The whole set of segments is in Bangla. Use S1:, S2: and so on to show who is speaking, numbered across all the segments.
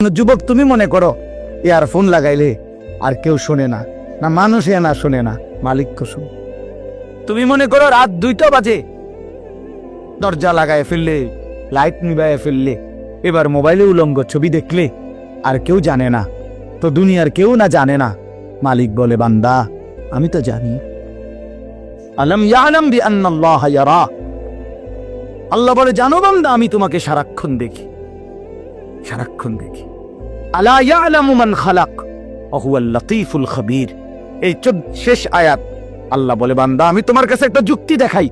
S1: যুবক, তুমি মনে করো ইয়ারফোন লাগাইলে আর কেউ শোনে না না মানুষ এ না শোনে না, মালিক শোনে তুমি মনে করো রাত দুইটা বাজে, দরজা লাগায় ফেললে, লাইট নিবায় ফেললে, এবার মোবাইলে উলঙ্গ ছবি দেখলে আর কেউ জানে না, তো দুনিয়ার কেউ না জানে না, মালিক বলে, বান্দা, আমি তো জানি। আল্লাহ বলে, জানো বান্দা, আমি তোমাকে সারাক্ষণ দেখি। সারাক্ষণ দেখি। আলা ইয়ালামু মান খালাক? ওয়া হুয়াল লাতীফুল খবীর। এই শেষ আয়াত। আল্লাহ বলে, বান্দা, আমি তোমার কাছে একটা যুক্তি দেখাই।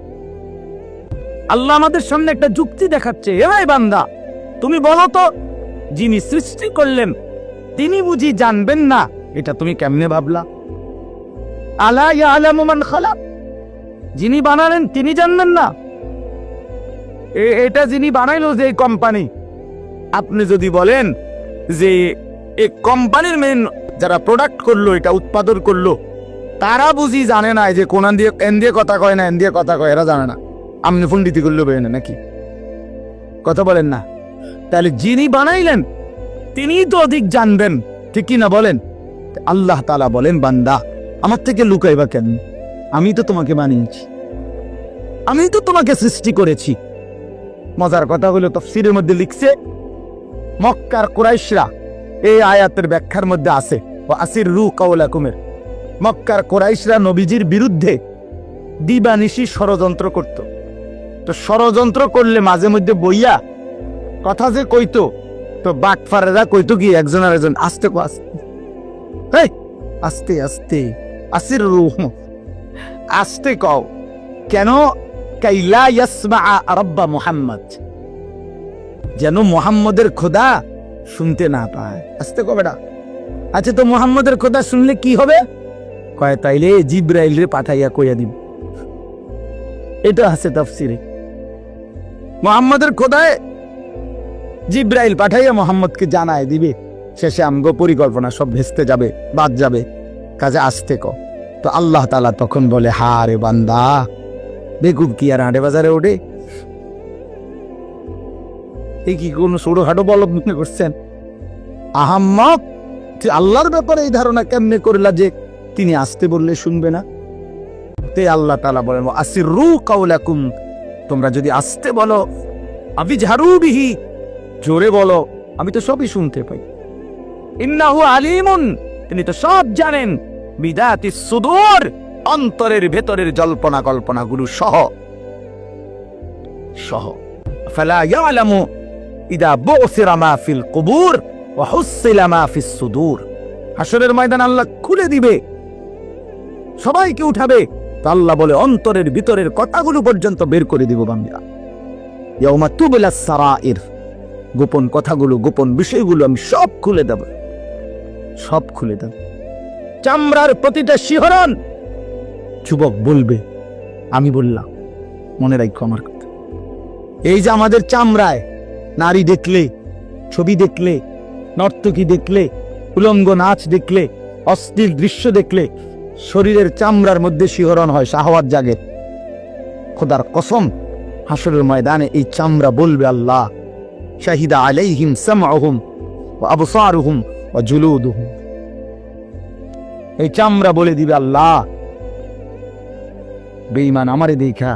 S1: আল্লাহ আমাদের সামনে একটা যুক্তি দেখাচ্ছে। এ ভাই বান্দা, তুমি বলো তো, যিনি সৃষ্টি করলেন, তিনি বুঝি জানবেন না? এটা তুমি কেমনে ভাবলা? আলা ইয়ালামু মান খালাক? যিনি বানালেন, তিনি জানবেন না? এটা যিনি বানাইলো যে কোম্পানি আপনি যদি বলেন যে এই কোম্পানির মেন যারা প্রোডাক্ট করল, এটা উৎপাদন করল, তারা বুঝি জানে না যে কোন দিয়ে, এন দিয়ে কথা কয় না, এন দিয়ে কথা কয়, এরা জানে না। আপনি ফন্ডিতি করল বেনে নাকি? কথা বলেন না। তাহলে যিনি বানাইলেন, তিনিই তো অধিক জানবেন। ঠিক কি না বলেন? আল্লাহ তালা বলেন, বান্দা, আমার থেকে লুকাইবা কেন? আমি তো তোমাকে বানিয়েছি। আমি তো তোমাকে সৃষ্টি করেছি। মজার কথা হলো, তফসিরের মধ্যে লিখছে মক্কার কুরাইশরা এই আয়াতের ব্যাখ্যার মধ্যে আছে ও আসির রু কাউলাকুমের মক্কার কোরাইশরা নবীজির বিরুদ্ধে দিবানিশি ষড়যন্ত্র করত। তো ষড়যন্ত্র করলে মাঝে মধ্যে বইয়া কথা যে কইতো, তো বাটফারেরা কইতো কি, একজন আর একজন আস্তে কো, আস্তে। আস্তে আস্তে আসির রু আস্তে কও, কেন কাইলা ইয়াসমা রব্বা মুহাম্মদ? যেন মোহাম্মদের খোদা শুনতে না পায়। আস্তে কবেটা আচ্ছা তো মোহাম্মদের খোদা শুনলে কি হবে? কয়, তাইলে জিব্রাইল রে পাঠাইয়া কইয়া দিব এটা আছে তাফসিরে। মোহাম্মদের খোদায় জিব্রাইল পাঠাইয়া মোহাম্মদকে জানায় দিবে। শেষে আমগো পরিকল্পনা সব ভেস্তে যাবে, বাদ যাবে। কাজে আসতে ক। তো আল্লাহ তালা তখন বলে হা রে বান্দা, বেকুব কি আর হাটে বাজারে ওঠে? এই কি কোন ছোটখাটো বলব মনে করছেন? আহাম্মক আল্লাহর ব্যাপারে এই ধারণা কেমনে করলা যে তিনি আসতে বললে শুনবে না? তে আল্লাহ তালা বলেন আসির রু কাউলাকুম তোমরা যদি আসতে বলো আবি ঝাড়ু বিহি, জোরে বলো, আমি তো সবই শুনতে পাই। ইন্নাহু আলিমুন, তিনি তো সব জানেন। বিদাতি সুদূর, অন্তরের ভেতরের জল্পনা কল্পনাগুলো সহ। সহ। ফালা ইয়ালামু ইদা বুসিরা মা ফিল কুবুর ওয়া হুসিলা মা ফিস সুদূর। হাসরের ময়দান আল্লাহ খুলে দিবে। সবাইকে উঠাবে। তো আল্লাহ বলে, অন্তরের ভিতরের কথাগুলো পর্যন্ত বের করে দিব বান্দা ইয়াউমা তুবলা সারাইর, গোপন কথাগুলো, গোপন বিষয়গুলো আমি সব খুলে দেব। সব খুলে দেব। চামড়ার প্রতিটা শিহরণ যুবক বলবে, আমি বললাম, মনে রাখো আমার কথা। এই যে আমাদের চামড়ায় নারী দেখলে, ছবি দেখলে, নর্তকী দেখলে, উলঙ্গ নাচ দেখলে অস্থির দৃশ্য দেখলে, শরীরের চামড়ার মধ্যে শিহরণ হয় শাহওয়াত জাগে খোদার কসম, হাসরের ময়দানে এই চামড়া বলবে আল্লাহ, শাহিদা আলাইহিম সামআহুম ওয়া আবসারুহুম ওয়া জুলুদুহুম। এই চামড়া বলে দিবে আল্লাহ, বেঈমান আমারে দেখা,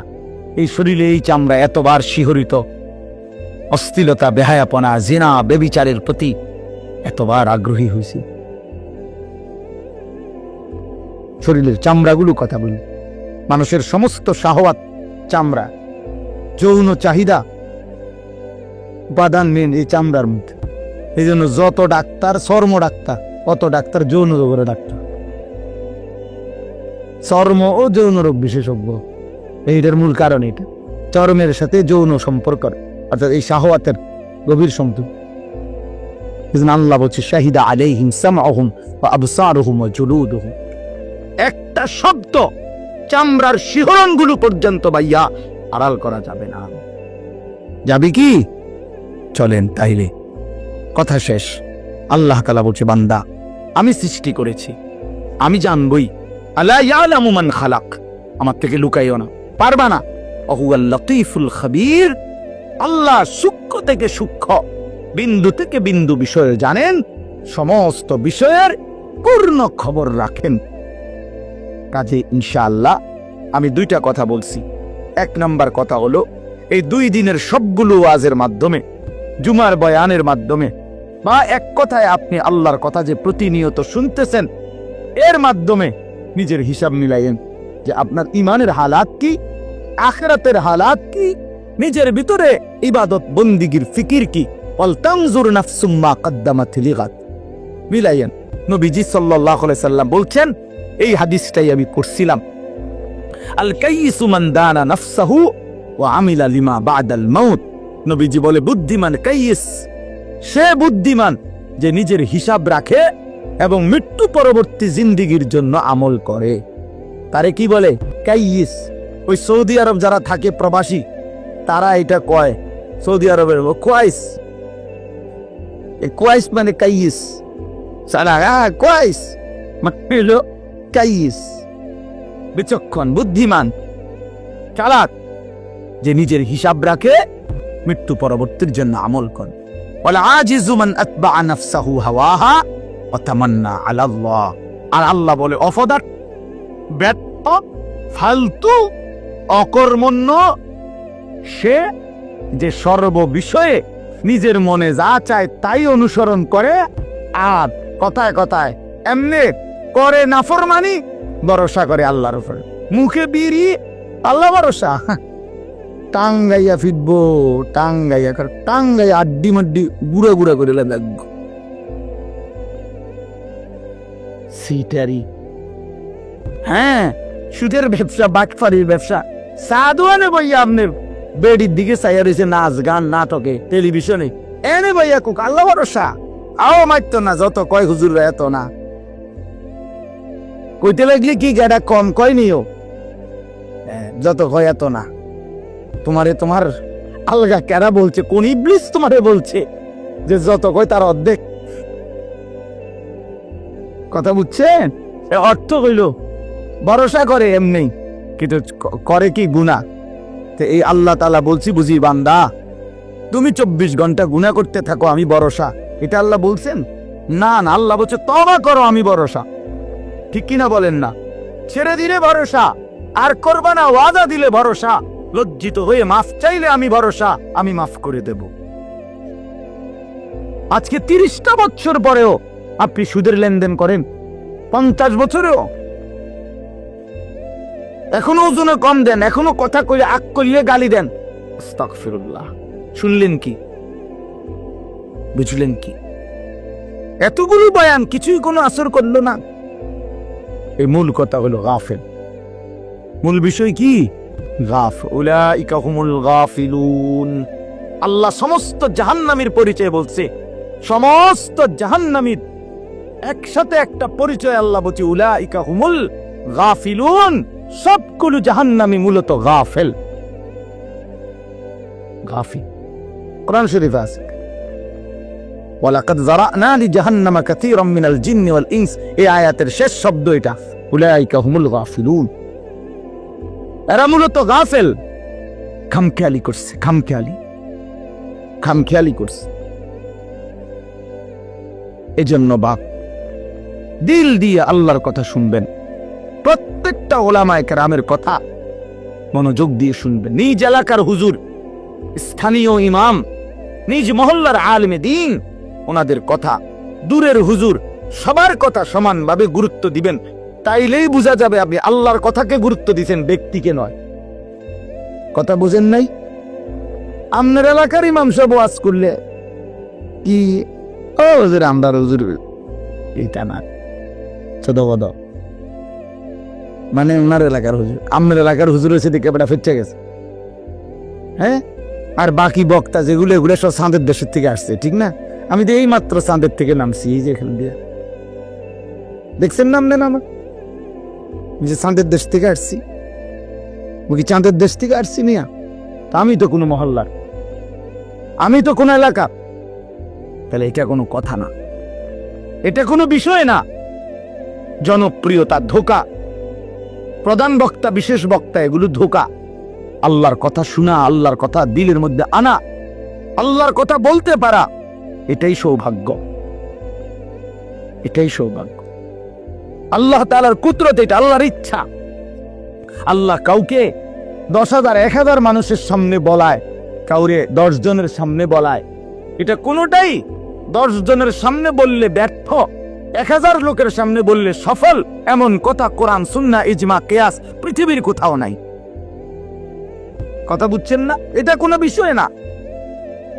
S1: এই শরীরে এই চামড়া এতবার শিহরিত। অস্থিলতা, বেহায়াপনা, জেনা, বেবিচারের প্রতি এতবার আগ্রহী হয়েছি শরীরের চামড়াগুলো কথা বলি। মানুষের সমস্ত শাহওয়াত চামড়া, যৌন চাহিদা উপাদান মেন এই চামড়ার মধ্যে। এই জন্য যত ডাক্তার, চর্ম ডাক্তার, অত ডাক্তার যৌন রোগের ডাক্তার। চর্ম ও যৌন রোগ বিশেষজ্ঞ। এইটার মূল কারণ এটা। চর্মের সাথে যৌন সম্পর্ক। অর্থাৎ এই শাহওয়াতের গভীর সম্পর্ক আল্লাহ বলছে, শাহিদা সামআহুম ওয়া আবসারুহুম ওয়া জুলুদুহুম। একটা শব্দ চামড়ার শিহরণগুলো পর্যন্ত আড়াল করা যাবে না। কি? চলেন তাইলে। কথা শেষ। আল্লাহ তালা বলছে, বান্দা, আমি সৃষ্টি করেছি। আমি জানবই। আল্লাহ ইয়ালামু মান খালাক। আমার থেকে লুকাইও না। পারবা না? অহু অহুয়াল লতিফুল খাবির। আল্লাহ সূক্ষ্ম থেকে সূক্ষ্ম, বিন্দু থেকে বিন্দু বিষয়ে জানেন, সমস্ত বিষয়ের পূর্ণ খবর রাখেন। কাজে ইনশাআল্লাহ আমি দুইটা কথা বলছি। এক নম্বর কথা হলো, এই দুই দিনের সবগুলো ওয়াজের মাধ্যমে, জুমার বয়ানের মাধ্যমে, বা এক কথায় আপনি আল্লাহর কথা যে প্রতিনিয়ত শুনতেছেন, এর মাধ্যমে নিজের হিসাব মিলাইয়েন যে আপনার ইমানের হালাত কি, আখরাতের হালাত কি নিজের ভিতরে ইবাদত বন্দিগির ফিকির কি? মিলাইয়েন নবীজি সাল্লাম বলছেন, এই হাদিসটাই আমি করছিলাম আল কাইসু মান দানা নাফসাহু ওয়া আমিলা লিমা নবীজি বলে, বুদ্ধিমান কাইস সে বুদ্ধিমান যে নিজের হিসাব রাখে এবং মৃত্যু পরবর্তী জিন্দিগির জন্য আমল করে। তারে কি বলে? কাইস ওই সৌদি আরব যারা থাকে প্রবাসী তারা এটা কয়, সৌদি আরবের কোয়াইস কোয়াইস মানে কাইস সারা কোয়াইস মানে কাইস বিচক্ষণ, বুদ্ধিমান, চালাক, যে নিজের হিসাব রাখে, মৃত্যু পরবর্তীর জন্য আমল করে। বলে আজিজু মান আতবা নাফসাহু হাওয়াহা ওয়া তামান্না আলা আল্লাহ আর আল্লাহ বলে অফদার ব্যর্থ, ফালতু, অকর্মণ্য সে যে সর্ব বিষয়ে নিজের মনে যা চায় তাই অনুসরণ করে, আর কথায় কথায় এমনি করে নাফরমানি ভরসা করে আল্লাহর উপরে। মুখে বিড়ি, আল্লাহ ভরসা। টাঙ্গাইয়া ফিরবো টাঙ্গাইয়া কর টাঙ্গাইয়া আড্ডি মাড্ডি গুড়া গুড়া করে লাগবো সিটারি। হ্যাঁ সুদের ব্যবসা, বাটফারির ব্যবসা। সাধুয়ানে বইয়া আপনার বেডির দিকে চাইয়া রয়েছে নাচ গান, নাটকে টেলিভিশনে এনে বইয়া কুক আল্লাহ ভরসা? আও মারত না, যত কয় হুজুর এত না। কইতে লাগলি কি গাড়া কম কয় নিও? যত কয় এত না। তোমারে তোমার আলগা কেরা বলছে, কোন ইবলিস তোমারে বলছে যে যত কয় তার অর্ধেক। কথা বুঝছেন? অর্থ হইল ভরসা করে এমনি। কিন্তু করে কি গুণা এই আল্লাহ তালা বলছি, বুঝি বান্দা, তুমি চব্বিশ ঘণ্টা গুণা করতে থাকো, আমি ভরসা। এটা আল্লাহ বলছেন? না না, আল্লাহ বলছে তবা করো, আমি ভরসা। ঠিক কিনা বলেন না? ছেড়ে দিলে ভরসা, আর করবা না, ওয়াদা দিলে ভরসা। লজ্জিত হয়ে মাফ চাইলে আমি ভরসা, আমি মাফ করে দেব। আজকে তিরিশটা বছর পরেও আপনি সুদের লেনদেন করেন, পঞ্চাশ বছরেও এখনও ওজনে কম দেন, এখনও কথা কইলে, আগ করলে গালি দেন। আস্তাগফিরুল্লাহ। শুনলেন কি? বুঝলেন কি? এতগুলো বয়ান কিছুই কোনো আসর করল না। এই মূল কথা হলো গাফেল। মূল বিষয় কি? গাফ, উলাইকা হুমুল গাফিলুন। আল্লাহ সমস্ত জাহান্নামীর পরিচয় বলছে। সমস্ত জাহান্নামীর একসাথে একটা পরিচয় আল্লাহ বলছে, উলাইকা হুমুল গাফিলুন। সবগুলো জাহান্নামী মূলত গাফেল। গাফি কোরআন শরীফ আছে। ওয়ালাকাদ কাসীরাম মিনাল জিন্নি ওয়াল ইনস। এই আয়াতের শেষ শব্দ এটা। উলাইকা হুমুল গাফিলুন। এরা মূলত গাফেল। খামখেয়ালি করছে, খামখেয়ালি। খামখেয়ালি করছে। এজন্য বাপ, দিল দিয়ে আল্লাহর কথা শুনবেন। ওলামায় কেরামের কথা মনোযোগ দিয়ে শুনবেন। নিজ এলাকার হুজুর, স্থানীয় ইমাম, নিজ মহল্লার আলমে দিন, ওনাদের কথা, দূরের হুজুর, সবার কথা সমানভাবে গুরুত্ব দিবেন। তাইলেই বোঝা যাবে আপনি আল্লাহর কথাকে গুরুত্ব দিচ্ছেন ব্যক্তিকে নয়। কথা বুঝেন নাই? আপনার এলাকার ইমাম সব ওয়াজ করলে কি? ও হুজুর আমদার হুজুর, এটা না, ছোট বদ মানে ওনার এলাকার হুজুর। আপনার এলাকার হুজুর হয়েছে দিকে বেটা ফিরছে গেছে। হ্যাঁ? আর বাকি বক্তা যেগুলো, এগুলো সব চাঁদের দেশের থেকে আসছে, ঠিক না? আমি তো এই মাত্র চাঁদের থেকে নামছি, এই যে এখান দিয়ে। দেখছেন নাম নেন আমার? আমি যে চাঁদের দেশ থেকে আসছি। ও কি চাঁদের দেশ থেকে আসছি নিয়া তা আমি তো কোনো মহল্লার। আমি তো কোনো এলাকা। তাহলে এটা কোনো কথা না। এটা কোনো বিষয় না। জনপ্রিয়তা ধোকা। প্রধান বক্তা, বিশেষ বক্তা, এগুলো ধোকা। আল্লাহর কথা শোনা, আল্লাহর কথা দিলের মধ্যে আনা, আল্লাহর কথা বলতে পারা, এটাই সৌভাগ্য। এটাই সৌভাগ্য। আল্লাহ তালার কুদরত এটা, আল্লাহর ইচ্ছা। আল্লাহ কাউকে দশ হাজার, এক হাজার মানুষের সামনে বলায়, কাউরে দশ জনের সামনে বলায়। এটা কোনোটাই দশ জনের সামনে বললে ব্যর্থ। এক হাজার লোকের সামনে বললে সফল, এমন কথা কোরআন সুন্না ইজমা, কেয়াস পৃথিবীর কোথাও নাই। কথা বুঝছেন না? এটা কোনো বিষয় না।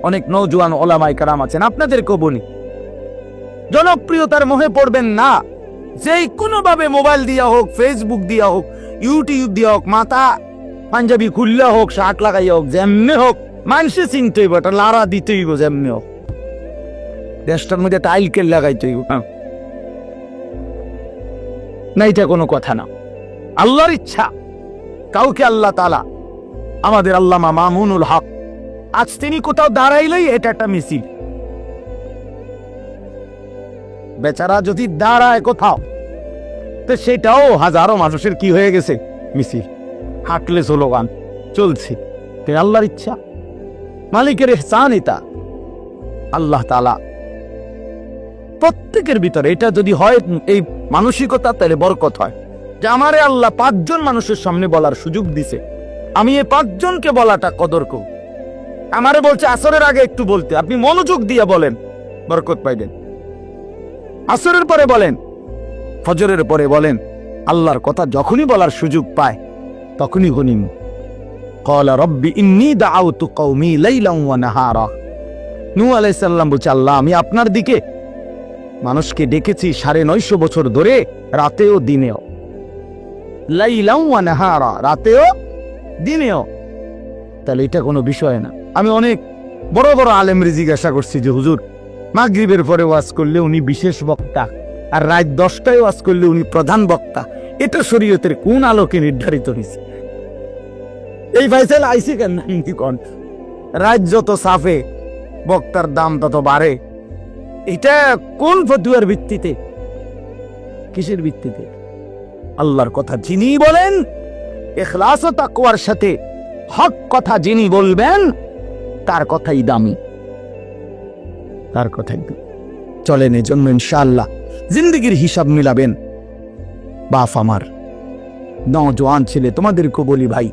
S1: অনেক নৌজওয়ান ওলামাই কারাম আছেন, আপনাদেরকেও বলি। জনপ্রিয়তার মোহে পড়বেন না। যেই কোনোভাবে মোবাইল দিয়া হোক ফেসবুক দিয়া হোক ইউটিউব দিয়া হোক, মাথা পাঞ্জাবি খুললে হোক, শার্ট লাগাইয়া হোক, যেমনে হোক, মানুষে চিনতে হইব, এটা লারা দিতে হইব, যেমনে হোক। দেশটার মধ্যে টাইল কেল লাগাইতে হইব। হ্যাঁ। না, এটা কোনো কথা না। আল্লাহর ইচ্ছা, কাউকে আল্লাহ তালা আমাদের আল্লামা মামুনুল হক, আজ তিনি কোথাও দাঁড়াইলেই এটা একটা মিছিল। বেচারা যদি দাঁড়ায় কোথাও, তো সেটাও হাজারো মানুষের কি হয়ে গেছে? মিছিল। হাঁটলে স্লোগান, চলছে। তে আল্লাহর ইচ্ছা, মালিকের এহসান এটা। আল্লাহ তালা প্রত্যেকের ভিতরে এটা যদি হয়, এই মানসিকতা তাহলে বরকত হয়। যে আমারে আল্লাহ পাঁচজন মানুষের সামনে বলার সুযোগ দিছে। আমি এ পাঁচজনকে বলাটা কদর আমারে বলছে, আসরের আগে একটু বলতে। আপনি মনোযোগ দিয়ে বলেন, বরকত পাইবেন। আসরের পরে বলেন, ফজরের পরে বলেন, আল্লাহর কথা যখনই বলার সুযোগ পায়, তখনই হনিম কলা রব্বি ইন্নি দাউতু কওমি লাইলাম ওয়া নাহারা। নূহ আলাইহিস সালাম বলছে, আল্লাহ, আমি আপনার দিকে মানুষকে ডেকেছি সাড়ে নয়শো বছর ধরে, রাতেও দিনেও। রাতেও দিনেও। তাহলে এটা কোনো বিষয় না। আমি অনেক বড় বড় আলেমরি জিজ্ঞাসা করছি যে, হুজুর, মাগরিবের পরে ওয়াজ করলে উনি বিশেষ বক্তা, আর রাত দশটায় ওয়াজ করলে উনি প্রধান বক্তা। এটা শরীয়তের কোন আলোকে নির্ধারিত হয়েছে? এই ফাইসাল আইসি কন? রাত যত সাফে, বক্তার দাম তত বাড়ে। এটা কোন ফতুয়ার ভিত্তিতে? কিসের ভিত্তিতে? আল্লাহর কথা যিনি বলেন এখলাস ও তাকওয়ার সাথে হক কথা যিনি বলবেন, তার কথাই দামি। তার কথাই। চলেন এজন্য ইনশাআল্লাহ জিন্দগির হিসাব মিলাবেন। বাপ আমার নজওয়ান ছেলে তোমাদেরকে বলি ভাই,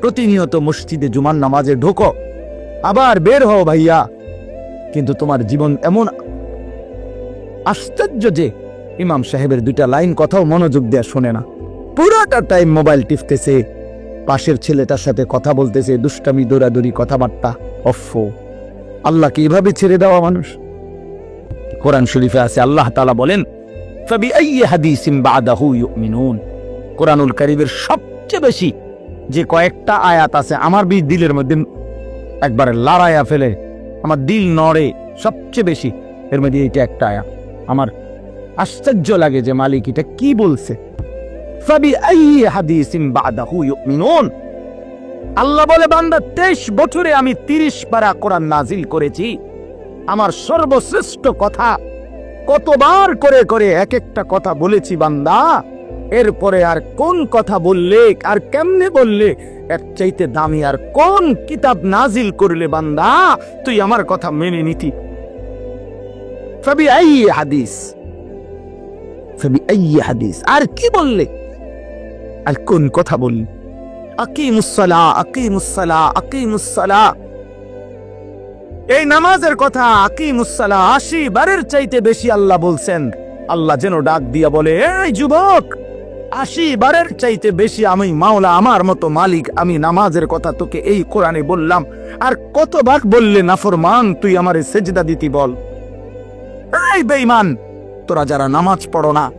S1: প্রতিনিয়ত মসজিদে জুমার নামাজে ঢোকো, আবার বের হও ভাইয়া। কিন্তু তোমার জীবন এমন আশ্চর্য যে ইমাম সাহেবের দুইটা লাইন কথাও মনোযোগ দেয়া শোনে না। পুরোটা টাইম মোবাইল টিপতেছে। পাশের ছেলেটার সাথে কথা বলতেছে, দুষ্টামি, দৌড়াদৌড়ি, কথাবার্তা। অফো আল্লাহকে এভাবে ছেড়ে দেওয়া মানুষ? কোরআন শরীফে আছে, আল্লাহ তালা বলেন কোরআনুল কারীমের সবচেয়ে বেশি যে কয়েকটা আয়াত আছে, আমার বি দিলের মধ্যে একবারে লড়াইয়া ফেলে, আমার দিল নড়ে সবচেয়ে বেশি। এর মধ্যে এইটা একটা আয়াত। আমার আশ্চর্য লাগে যে মালিক এটা কি বলছে। আল্লাহ বলে, বান্দা, তেইশ বছরে আমি তিরিশ পারা কোরআন নাজিল করেছি। আমার সর্বশ্রেষ্ঠ কথা কতবার করে করে এক একটা কথা বলেছি, বান্দা। এরপরে আর কোন কথা বললে, আর কেমনে বললে, এর চাইতে দামি আর কোন কিতাব নাজিল করলে, বান্দা, তুই আমার কথা মেনে নিতি। ফাবি আই হাদিস ফাবি আই হাদিস আর কি বললে? আর কোন কথা বললে? আকিমুসসালা আকিমুসসালা আকিমুসসালা এই নামাজের কথা আকিমুসসালা আশি বারের চাইতে বেশি আল্লাহ বলছেন। আল্লাহ যেন ডাক দিয়া বলে, এই যুবক, আশি বারের চাইতে বেশি আমি মাওলা, আমার মতো মালিক, আমি নামাজের কথা তোকে এই কোরআনে বললাম। আর কতবার বললে, নাফরমান, তুই আমারে সেজদা দিতি বল। এই তোরা যারা নামাজ পড়ো না।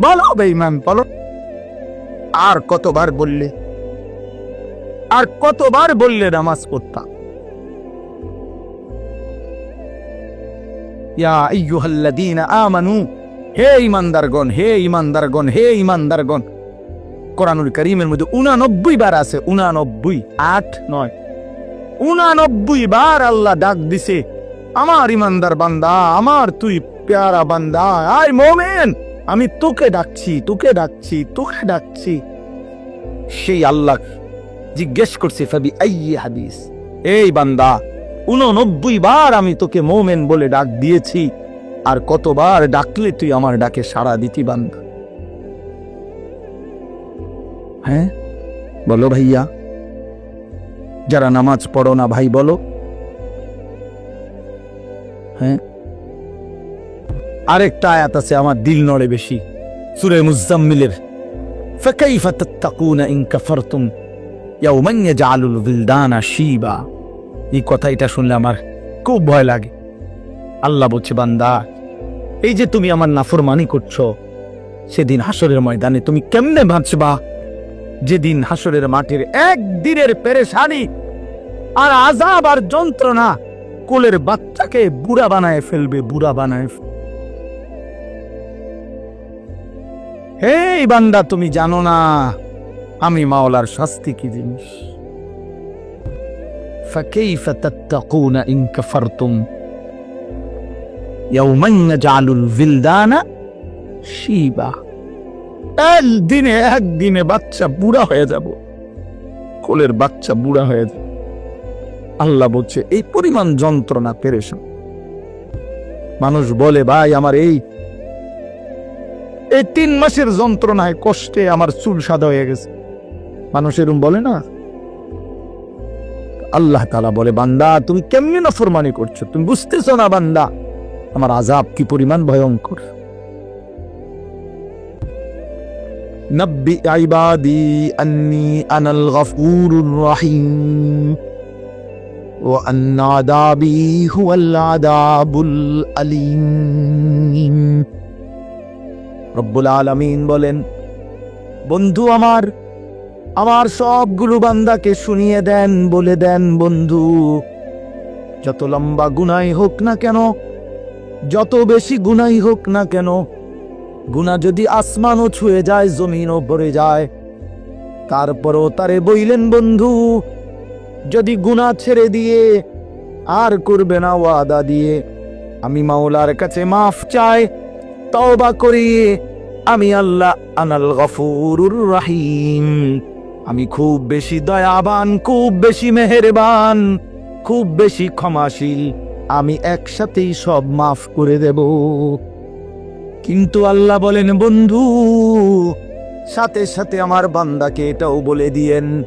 S1: বলো বেঈমান, বলো। আর কতবার বললে? আর কতবার বললে নামাজ পড়তাম? ইয়া হে হে হে মধ্যে 89 বার আছে 89 আট, নয়। 89 বার আল্লাহ ডাক দিছে আমার ইমানদার বান্দা, আমার তুই প্যারা বান্দা। আয় মোমেন, আমি তোকে ডাকছি তোকে ডাকছি তোকে ডাকছি। সেই আল্লাহ জিজ্ঞেস করছে, ফাবি আই হাদিস? এই বান্দা, উননব্বই বার আমি তোকে মোমেন বলে ডাক দিয়েছি, আর কতবার ডাকলে তুই আমার ডাকে সাড়া দিতি বান্দা? হ্যাঁ বলো ভাইয়া, যারা নামাজ পড়ো না ভাই, বলো। হ্যাঁ আরেকটা আয়াত আছে আমার দিল নড়ে বেশি সুরে মুজাম্মিলের فكيف تتقون إن كفرتم يوما يجعل الولدان شيبا এই কথা এটা শুনলে আমার খুব ভয় লাগে আল্লাহ বলছে বান্দা এই যে তুমি আমার নাফরমানি করছো সেদিন হাসরের ময়দানে তুমি কেমনে বাঁচবা যেদিন হাসরের মাটির একদিনের পেরেশানি আর আজাব আর যন্ত্রণা কোলের বাচ্চাকে বুড়া বানায় ফেলবে বুড়া বানায় ফেলবে। হেই বান্দা তুমি জানো না আমি মাওলার শাস্তি কি জিনিস فكيف تتقون إن كفرتم يوما يجعل الولدان شيبا একদিনে একদিনে বাচ্চা বুড়া হয়ে যাব কোলের বাচ্চা বুড়া হয়ে যাবে আল্লাহ বলছে, এই পরিমাণ যন্ত্রণা পেরেশান মানুষ বলে, ভাই, আমার এই এই তিন মাসের যন্ত্রণায় কষ্টে আমার চুল সাদা হয়ে গেছে। মানুষ এরম বলে না। আল্লাহ তালা বলে, বান্দা, তুমি কেমনি নফরমানি করছ? তুমি বুঝতেছো না, বান্দা, আমার আজাব কি পরিমাণ ভয়ঙ্কর? নব্বি আইবাদি আন্নি আনাল গফুরুর রহিম। وأن عذابي هو العذاب الأليم রব্বুল আলামিন বলেন বন্ধু আমার আমার সবগুলো বান্দাকে শুনিয়ে দেন বলে দেন বন্ধু যত লম্বা গুনাই হোক না কেন যত বেশি গুনাই হোক না কেন গুনা যদি আসমানও ছুঁয়ে যায় জমিনও ভরে যায় তারপরও তারে বইলেন বন্ধু যদি গুনা ছেড়ে দিয়ে আর করবে না ওয়াদা দিয়ে, আমি মাওলার কাছে মাফ চাই, তওবা করি আমি আল্লাহ আনাল গফুরুর রাহিম। আমি খুব বেশি দয়াবান, খুব বেশি মেহেরবান, খুব বেশি ক্ষমাশীল, আমি একসাথেই সব মাফ করে দেব। কিন্তু আল্লাহ বলেন, বন্ধু, সাথে সাথে আমার বান্দাকে এটাও বলে দিয়েন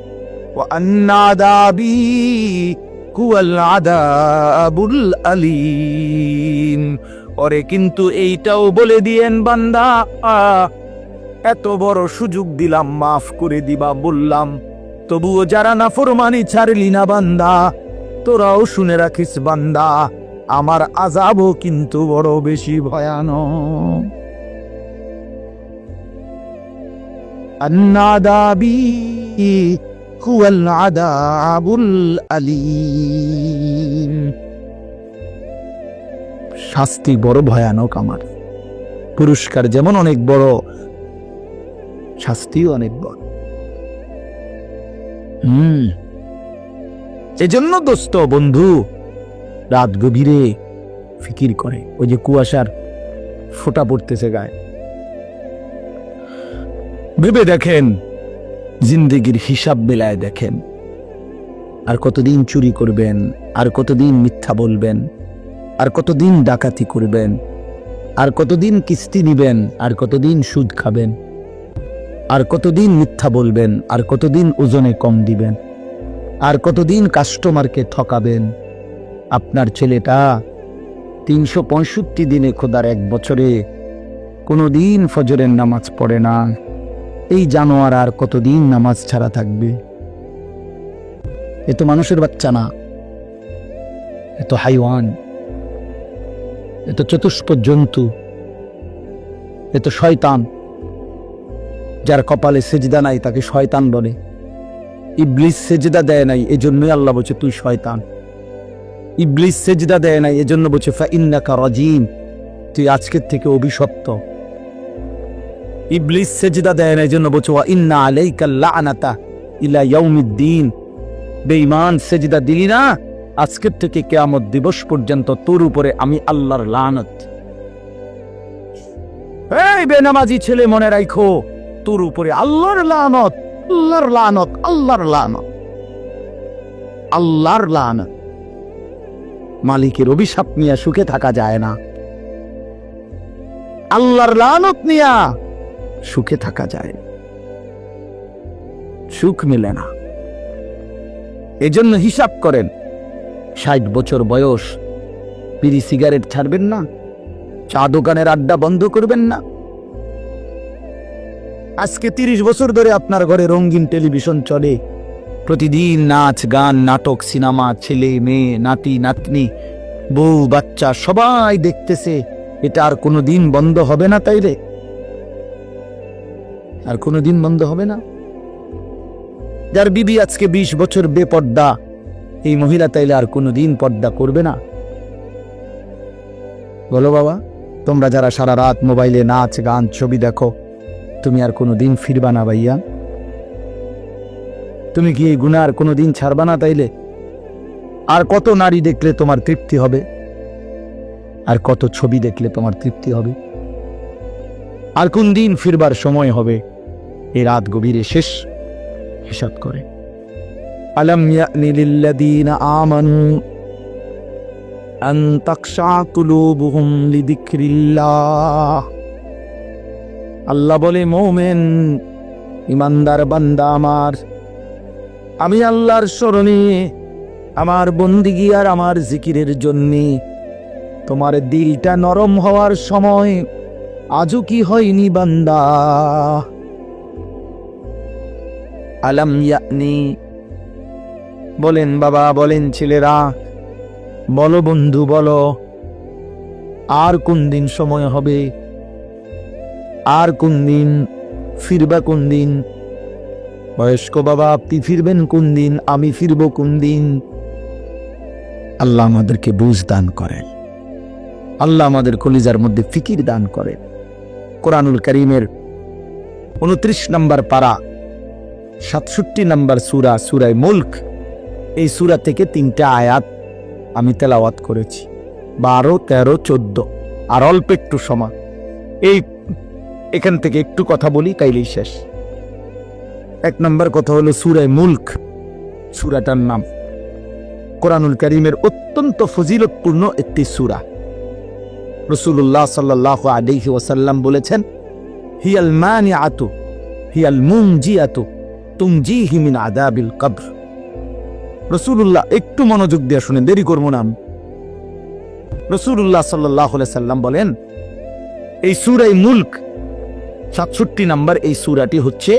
S1: وأن عذابي هو العذاب الأليم ওরে কিন্তু এইটাও বলে দিয়েন বান্দা আহ, এত বড় সুযোগ দিলাম মাফ করে দিবা বললাম তবুও যারা না ফরমানি ছাড়লি না বান্দা তোরাও শুনে রাখিস বান্দা আমার আজাবও কিন্তু বড় বেশি ভয়ানক النادابي হুয়াল আদাবুল আলিম। শাস্তি বড় ভয়ানক আমার। পুরস্কার যেমন অনেক বড়, শাস্তিও অনেক বড়। হুম। এজন্য দোস্ত বন্ধু, রাত গভীরে ফিকির করে। ওই যে কুয়াশার ফোটা পড়তেছে গায়ে। ভেবে দেখেন জিন্দেগির হিসাব মেলায় দেখেন। আর কতদিন চুরি করবেন, আর কতদিন মিথ্যা বলবেন, আর কতদিন ডাকাতি করবেন, আর কতদিন কিস্তি নিবেন আর কতদিন সুদ খাবেন, আর কতদিন মিথ্যা বলবেন, আর কতদিন ওজনে কম দিবেন, আর কতদিন কাস্টমারকে ঠকাবেন। আপনার ছেলেটা তিনশো পঁয়ষট্টি দিনে খোদার এক বছরে কোনোদিন ফজরের নামাজ পড়ে না। এই জানোয়ার আর কতদিন নামাজ ছাড়া থাকবে? এ তো মানুষের বাচ্চা না। এ তো হাইওয়ান। এ তো চতুষ্প জন্তু। এ তো শয়তান। যার কপালে সেজদা নাই, তাকে শয়তান বলে। ইবলিস সেজদা দেয় নাই, এজন্যই আল্লাহ বলছে, তুই শয়তান। ইবলিস সেজদা দেয় নাই, এজন্য বলছে, ফা ইন্নাকা রাজিম। তুই আজকের থেকে অভিশপ্ত। ইবলিস সেজদা এই জন্য ইন্না ইলা ইয়াউমিদ্দিন। বেঈমান সেজদা দিলি না থেকে দিবস পর্যন্ত তোর উপরে আমি আল্লাহর লানত। এই বেনামাজি ছেলে, মনে রাখো তোর উপরে আল্লাহর লানত আল্লাহর লানত আল্লাহর লানত আল্লাহর লানত। মালিকের অভিশাপ নিয়ে সুখে থাকা যায় না। আল্লাহর লানত নিয়া সুখে থাকা যায়। সুখ মিলে না। এজন্য হিসাব করেন, ষাট বছর বয়স, বিড়ি সিগারেট ছাড়বেন না, চা দোকানের আড্ডা বন্ধ করবেন না। আজকে তিরিশ বছর ধরে আপনার ঘরে রঙিন টেলিভিশন চলে। প্রতিদিন নাচ, গান, নাটক, সিনেমা, ছেলে, মেয়ে, নাতি, নাতনি, বউ, বাচ্চা সবাই দেখতেছে, এটা আর কোনো দিন বন্ধ হবে না তাইলে আর কোনো দিন বন্ধ হবে না। যার বিবি আজকে বিশ বছর বেপর্দা, এই মহিলা তাইলে আর কোনো দিন পর্দা করবে না। বলো বাবা, তোমরা যারা সারা রাত মোবাইলে নাচ, গান, ছবি দেখো, তুমি আর কোনো দিন ফিরবা না ভাইয়া। তুমি কি এই গুণা আর কোনো দিন ছাড়বা না তাইলে? আর কত নারী দেখলে তোমার তৃপ্তি হবে? আর কত ছবি দেখলে তোমার তৃপ্তি হবে? আর কোন দিন ফিরবার সময় হবে? এই রাত গভীরে শেষ হিসাব করে। আল্লাহ বলে, মোমেন, ইমানদার বান্দা আমার, আমি আল্লাহর স্মরণে আমার বন্দিগি আর আমার জিকিরের জন্যে তোমার দিলটা নরম হওয়ার সময় আজও কি হয়নি বান্দা? আলাম ইয়ানি। বলেন বাবা, বলেন ছেলেরা, বলো বন্ধু, বলো, আর কোন দিন সময় হবে? আর কোন দিন ফিরবা কোন দিন? বয়স্ক বাবা, আপনি ফিরবেন কোন দিন? আমি ফিরব কোন দিন? আল্লাহ আমাদেরকে বুঝ দান করেন। আল্লাহ আমাদের কলিজার মধ্যে ফিকির দান করেন। কোরআনুল করিমের উনত্রিশ নম্বর পারা সাতষট্টি নম্বর সুরা, সুরায় মুল্ক। এই সুরা থেকে তিনটা আয়াত আমি তেলাওয়াত করেছি। বারো, তেরো, চোদ্দ, আর অল্প একটু সময়। এই, এখান থেকে একটু কথা বলি কাইলেই শেষ। এক নম্বর কথা হলো সুরায় মুল্ক, সুরাটার নাম। কোরআনুল করিমের অত্যন্ত ফজিলতপূর্ণ একটি সুরা। রসুল্লাহ সাল্লাহ আলিহি ওসাল্লাম বলেছেন, হিয়াল মানি আতু হিয়াল মুং জি আতু তুমজি আদাবিল কবর। রসুল্লাহ একটু মনোযোগ দিয়ে শুনে দেরি করব না রসুল্লাহ সাল্লাহ সাল্লাম বলেন, এই সুরাই মুল্ক সাতষট্টি নাম্বার এই সুরাটি হচ্ছে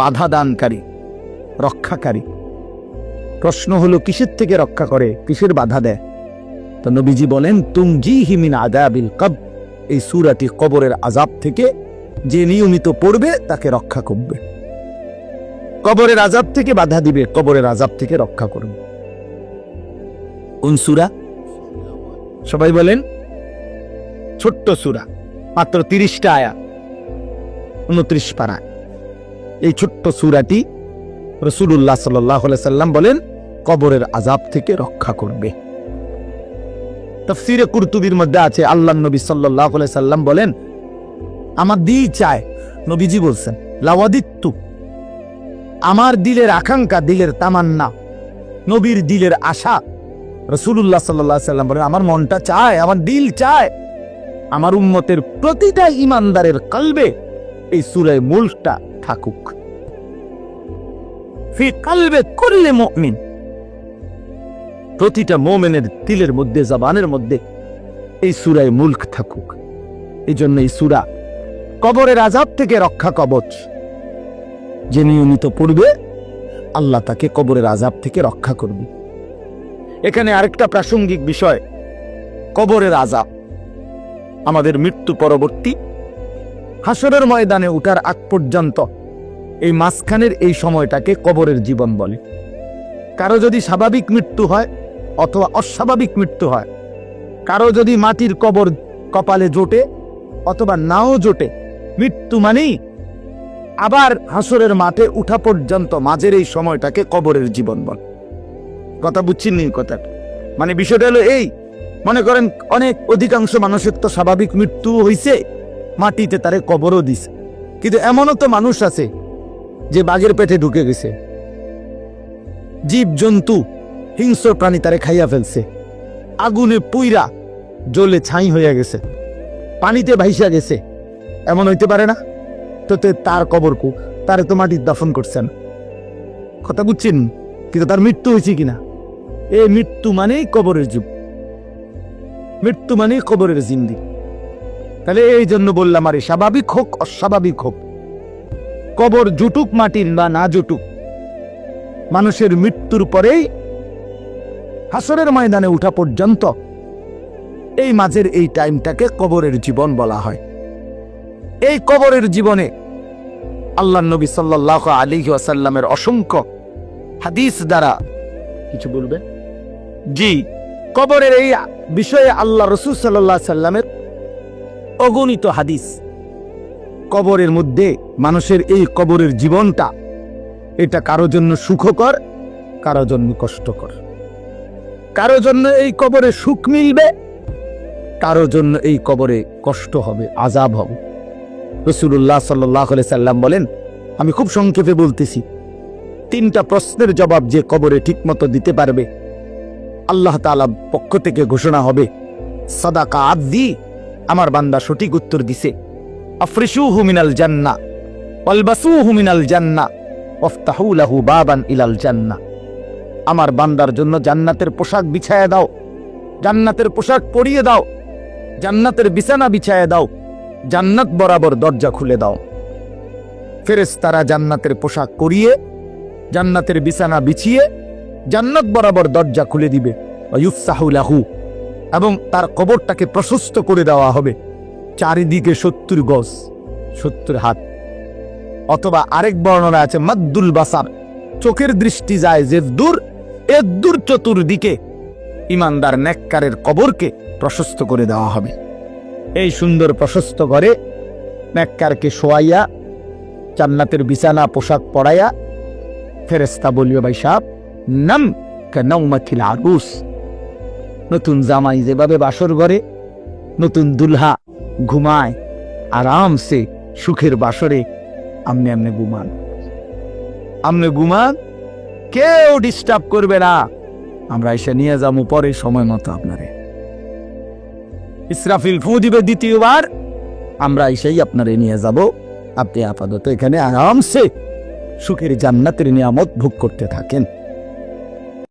S1: বাধা দানকারী রক্ষাকারী। প্রশ্ন হলো, কিসের থেকে রক্ষা করে, কিসের বাধা দেয়? তো নবীজি বলেন তুমজি হিমিন আদাবিল কব এই সুরাটি কবরের আজাব থেকে যে নিয়মিত পড়বে, তাকে রক্ষা করবে। কবরের আজাব থেকে বাধা দিবে কবরের আজাব থেকে রক্ষা করবে কোন সুরা? সবাই বলেন ছোট্ট সুরা মাত্র তিরিশটা আয়া উনত্রিশ পারা এই ছোট্ট সুরাটি রসুল্লাহ সাল্লাহ সাল্লাম বলেন কবরের আজাব থেকে রক্ষা করবে। তফসিরে কুরতুবির মধ্যে আছে আল্লাহ নবী সাল্লাহ সাল্লাম বলেন আমার দিল চায় নবীজি বলছেন লাওয়াদিত্তু আমার দিলের আকাঙ্ক্ষা, দিলের তামান্না, নবীর দিলের আশা। রসুল্লাহ সাল্লাহ সাল্লাম বলেন, আমার মনটা চায়, আমার দিল চায়। আমার উম্মতের প্রতিটা ইমানদারের কলবে এই সুরায় মুলটা থাকুক। কালবে করলে মুমিন। প্রতিটা মোমেনের তিলের মধ্যে, জবানের মধ্যে এই সুরায় মুল্ক থাকুক। এই জন্য এই সুরা কবরের আজাব থেকে রক্ষা কবচ। যে নিয়মিত পড়বে, আল্লাহ তাকে কবরের আজাব থেকে রক্ষা করবে। এখানে আরেকটা প্রাসঙ্গিক বিষয়, কবরের আজাব আমাদের মৃত্যু পরবর্তী হাসরের ময়দানে উঠার আগ পর্যন্ত এই মাঝখানের এই সময়টাকে কবরের জীবন বলে। কারও যদি স্বাভাবিক মৃত্যু হয় অথবা অস্বাভাবিক মৃত্যু হয়, কারও যদি মাটির কবর কপালে জোটে অথবা নাও জোটে, মৃত্যু মানেই আবার হাসরের মাঠে উঠা পর্যন্ত মাঝের এই সময়টাকে কবরের জীবন বল। কথা বুঝছেন নি কথা? মানে বিষয়টা হলো এই, মনে করেন অনেক অধিকাংশ মানুষের তো স্বাভাবিক মৃত্যু হইছে, মাটিতে তারে কবরও দিছে। কিন্তু এমনও তো মানুষ আছে যে বাঘের পেটে ঢুকে গেছে। জীব জন্তু হিংস্র প্রাণী তারে খাইয়া ফেলছে। আগুনে পুইরা জ্বলে ছাই হইয়া গেছে। পানিতে ভাইসা গেছে। এমন হইতে পারে না? তার কবর কু তারে তো মাটির দাফন করছেন। কথা বুঝছেন? কিন্তু তার মৃত্যু হয়েছে কিনা? এই মৃত্যু মানেই কবরের যুগ। মৃত্যু মানেই কবরের জিন্দি। তাহলে এই জন্য বললাম, আরে স্বাভাবিক হোক, অস্বাভাবিক হোক। কবর জুটুক, মাটির বা না জুটুক, মানুষের মৃত্যুর পরেই হাসরের ময়দানে উঠা পর্যন্ত এই মাঝের এই টাইমটাকে কবরের জীবন বলা হয়। এই কবরের জীবনে আল্লাহ নবী সাল্লাহ আলী ওয়াসাল্লামের অসংখ্য হাদিস দ্বারা কিছু বলবে? জি কবরের এই বিষয়ে আল্লাহ রসুল সাল্লাহ সাল্লামের অগণিত হাদিস। কবরের মধ্যে মানুষের এই কবরের জীবনটা এটা কারও জন্য সুখকর কারও জন্য কষ্টকর। কারও জন্য এই কবরে সুখ মিলবে কারও জন্য এই কবরে কষ্ট হবে আজাব হবে। রসুল্লাহ সাল্লাহ সাল্লাম বলেন, আমি খুব সংক্ষেপে বলতেছি। তিনটা প্রশ্নের জবাব যে কবরে ঠিকমতো দিতে পারবে, আল্লাহ তালা পক্ষ থেকে ঘোষণা হবে, সদাকা আদি আমার বান্দা সঠিক উত্তর দিছে। আফ্রিসু হুমিনাল জান্না অলবাসু হুমিনাল জান্না ওফতাহু লাহু বাবান ইলাল জান্না। আমার বান্দার জন্য জান্নাতের পোশাক বিছায় দাও, জান্নাতের পোশাক পরিয়ে দাও, জান্নাতের বিছানা বিছায় দাও। জান্নাত বরাবর দরজা খুলে দাও। ফেরেস তারা জান্নাতের পোশাক করিয়ে জান্নাতের বিছানা বিছিয়ে, জান্নাত বরাবর দরজা খুলে দিবে। লাহু, এবং তার কবরটাকে প্রশস্ত করে দেওয়া হবে। চারিদিকে সত্তর গজ, সত্তর হাত। অথবা আরেক বর্ণনা আছে, মাদ্দুল বাসার। চোখের দৃষ্টি যায় যে দূর, এ দূর চতুর্দিকে। ইমানদার নেককারের কবরকে প্রশস্ত করে দেওয়া হবে। এই সুন্দর প্রশস্ত ঘরে নেককারকে শোয়াইয়া, জান্নাতের বিছানা, পোশাক পরাইয়া ফেরেস্তা বলিও ভাই সাহ নাম নৌমাথিল আরুস। নতুন জামাই যেভাবে বাসর ঘরে, নতুন দুলহা ঘুমায়, আরামসে সুখের বাসরে আমনে আমনে ঘুমান। আমনে ঘুমান, কেউ ডিস্টার্ব করবে না। আমরা এসে নিয়ে যাব পরে সময় মতো আপনারে। ইসরাফিল ফু দিবে দ্বিতীয়বার। আমরা এসেই আপনারে নিয়ে যাব। আপনি আপাতত এখানে আরামসে সুখের জান্নাতের নিয়ামত ভোগ করতে থাকেন।